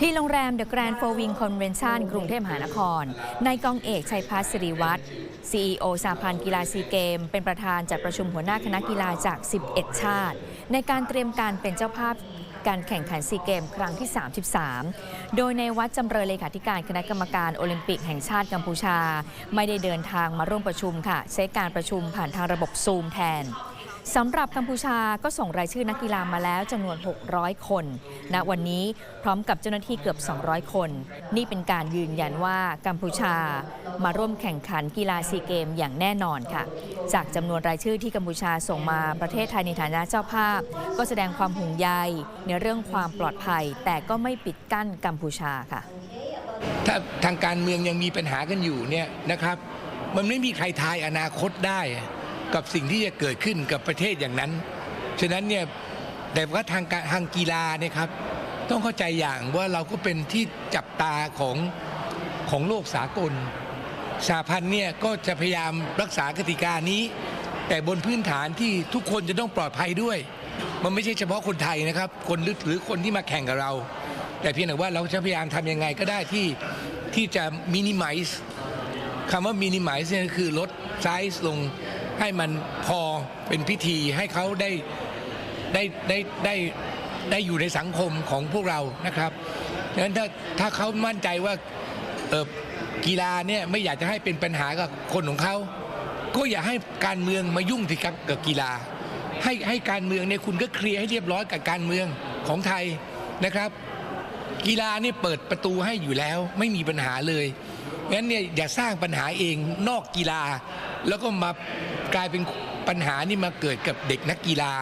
ที่โรงแรม The Grand Four Wing Convention กรุงเทพมหานคร นายกองเอกชัยพัฒสิริวัตร CEO สาพันธ์กีฬาซีเกม เป็นประธานจัดประชุมหัวหน้าคณะกีฬาจาก 11 ชาติ ในการเตรียมการเป็นเจ้าภาพการแข่งขันซีเกมครั้งที่ 33 โดยในวัดจำเริญเลขาธิการคณะกรรมการโอลิมปิกแห่งชาติกัมพูชา ไม่ได้เดินทางมาร่วมประชุมค่ะ ใช้การประชุมผ่านทางระบบซูมแทน สำหรับกัมพูชาก็ส่งรายชื่อนักกีฬามาแล้วจำนวน 600 คนณวันนี้พร้อมกับเจ้าหน้าที่เกือบ 200 คน นี่เป็นการยืนยันว่ากัมพูชามาร่วมแข่งขันกีฬาซีเกมอย่างแน่นอนค่ะ จากจำนวนรายชื่อที่กัมพูชาส่งมาประเทศไทยในฐานะเจ้าภาพ ก็แสดงความห่วงใยในเรื่องความปลอดภัย แต่ก็ไม่ปิดกั้นกัมพูชาค่ะ ถ้าทางการเมืองยังมีปัญหากันอยู่เนี่ยนะครับ มันไม่มีใครทายอนาคตได้ กับสิ่งที่จะเกิดขึ้นกับประเทศอย่างนั้น ฉะนั้นเนี่ยแต่ว่าทางการทางกีฬาเนี่ยครับ ต้องเข้าใจอย่างว่าเราก็เป็นที่จับตาของของโลกสากลสาพันธ์เนี่ยก็จะพยายามรักษากติกานี้ แต่บนพื้นฐานที่ทุกคนจะต้องปลอดภัยด้วย มันไม่ใช่เฉพาะคนไทยนะครับ คนหรือคนที่มาแข่งกับเรา แต่เพียงแต่ว่าเราจะพยายามทำยังไงก็ได้ที่ที่จะมินิมัลคำว่ามินิมัลเนี่ยคือลดไซส์ลง ให้มันพอเป็นพิธีให้เขาได้ได้ได้ได้ได้อยู่ในสังคมของพวกเรานะครับดังนั้นถ้าถ้าเขามั่นใจว่าเออกีฬาเนี่ยไม่อยากจะให้เป็นปัญหากับคนของเขา ก็อย่าให้การเมืองมายุ่งสิครับกับกีฬา ให้ให้การเมืองเนี่ยคุณก็เคลียร์ให้เรียบร้อยกับการเมืองของไทยนะครับ กีฬานี่เปิดประตูให้อยู่แล้ว ไม่มีปัญหาเลย งั้นเนี่ยอย่าสร้างปัญหาเองนอกกีฬา แล้วก็มากลายเป็นปัญหานี่มาเกิดกับเด็กนักกีฬา